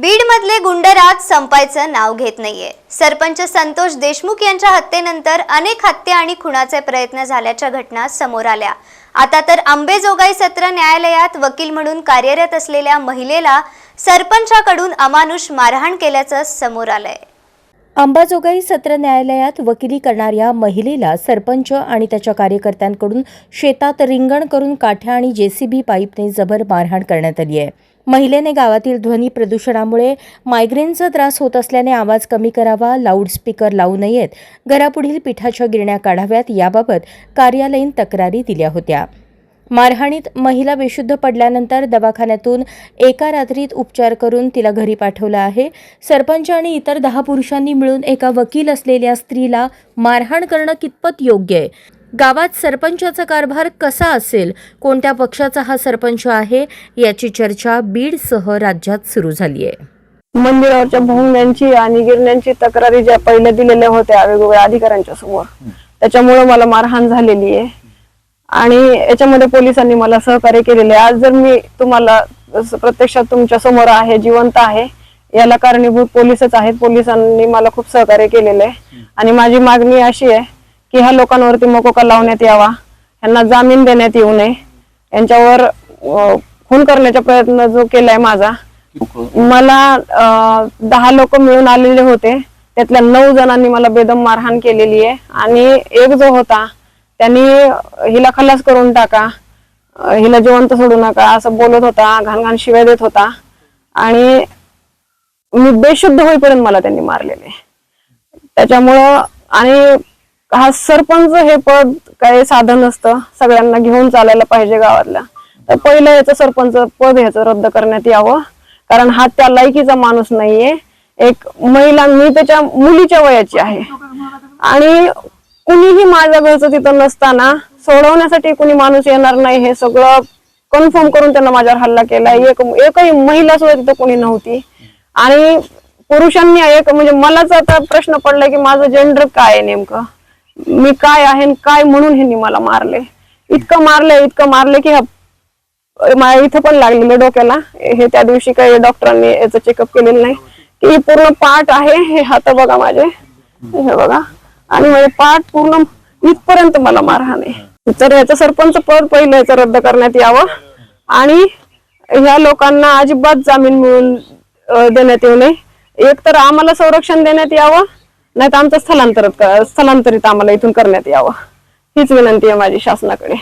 बीडमधले गुंडराज संपायचं नाव घेत नाहीये. सरपंच संतोष देशमुख यांच्या हत्येनंतर अनेक हत्या आणि खुनाचे प्रयत्न झाल्याच्या घटना समोर आल्या. आता तर अंबेजोगाई सत्र न्यायालयात वकील म्हणून कार्यरत असलेल्या महिलेला सरपंचाकडून अमानुष मारहाण केल्याचं समोर आलंय. अंबाजोगाई सत्र न्यायालयात वकिली करणाऱ्या महिलेला सरपंच आणि त्याच्या कार्यकर्त्यांकडून शेतात रिंगण करून काठ्या आणि जेसीबी पाईपने जबर मारहाण करण्यात आली आहे. महिलेने गावातील ध्वनी प्रदूषणामुळे मायग्रेनचा त्रास होत असल्याने आवाज कमी करावा लाऊडस्पीकर लावू नयेत. घरापुढील पिठाच्या गिरण्या काढाव्यात याबाबत कार्यालयीन तक्रारी दिल्या होत्या. मारहाणीत महिला बेशुद्ध पडल्यानंतर दवाखान्यातून एका रात्रीत उपचार करून तिला घरी पाठवलं आहे. सरपंच आणि इतर दहा पुरुषांनी मिळून एका वकील असलेल्या स्त्रीला मारहाण करणं कितपत योग्य आहे? गावात सरपंचाचा कारभार कसा असेल कोणत्या पक्षाचा हा सरपंच आहे याची चर्चा बीडसह राज्यात सुरू झाली आहे मंदिरावरच्या भोंग्यांची आणि गिरण्यांची तक्रारी ज्या पहिल्या दिलेल्या होत्या वेगवेगळ्या अधिकाऱ्यांच्या समोर त्याच्यामुळे मला मारहाण झालेली आहे. आणि याच्यामध्ये पोलिसांनी मला सहकार्य केलेले आहे. आज जर मी तुम्हाला प्रत्यक्षात तुमच्यासमोर आहे जिवंत आहे याला कारणीभूत पोलिसच आहेत. पोलिसांनी मला खूप सहकार्य केलेलं आहे. आणि माझी मागणी अशी आहे की ह्या लोकांवरती मोकोका लावण्यात यावा? यांना जामीन देण्यात येऊ नये. यांच्यावर खून करण्याचा प्रयत्न जो केलाय माझा मला दहा लोक मिळून आलेले होते. त्यातल्या नऊ जणांनी मला बेदम मारहाण केलेली आहे. आणि एक जो होता त्यांनी हिला खलास करून टाका. हिला जिवंत सोडू नका असं बोलत होता घाण घाण शिव्या देत होता. आणि मी बेशुद्ध होईपर्यंत मला त्यांनी मारलेले. त्याच्यामुळं आणि हा सरपंच हे पद काही साधन असतं सगळ्यांना घेऊन चालायला पाहिजे गावातल्या. तर पहिलं याचं सरपंच पद ह्याचं रद्द करण्यात यावं. कारण हा त्या लायकीचा माणूस नाहीये. एक महिला मी त्याच्या मुलीच्या वयाची आहे. आणि कुणीही माझ्या घरचं तिथं नसताना सोडवण्यासाठी कुणी माणूस येणार नाही हे सगळं कन्फर्म करून त्यांना माझ्यावर हल्ला केला एक एकही महिला सुद्धा तिथं कोणी नव्हती. आणि पुरुषांनी एक म्हणजे मलाच आता प्रश्न पडलाय की माझं जेंडर काय आहे नेमकं? मी काय आहे आणि काय म्हणून ह्यांनी मला मारले? इतकं मारले इतकं मारले की माझ्या इथं पण लागलेलं डोक्याला. हे त्या दिवशी काही डॉक्टरांनी याचं चेकअप केलेलं नाही. की पूर्ण पाठ आहे हे हात बघा माझे. हे बघा. आणि माझे पाठ पूर्ण इथपर्यंत मला मारहाण. आहे तर याचं सरपंच पद पहिलं याचं रद्द करण्यात यावं. आणि ह्या लोकांना अजिबात जामीन मिळून देण्यात येऊ नये. एक तर आम्हाला संरक्षण देण्यात यावं. नाही तर आमचं स्थलांतरित स्थलांतरित आम्हाला इथून करण्यात यावं. हीच विनंती आहे माझी शासनाकडे.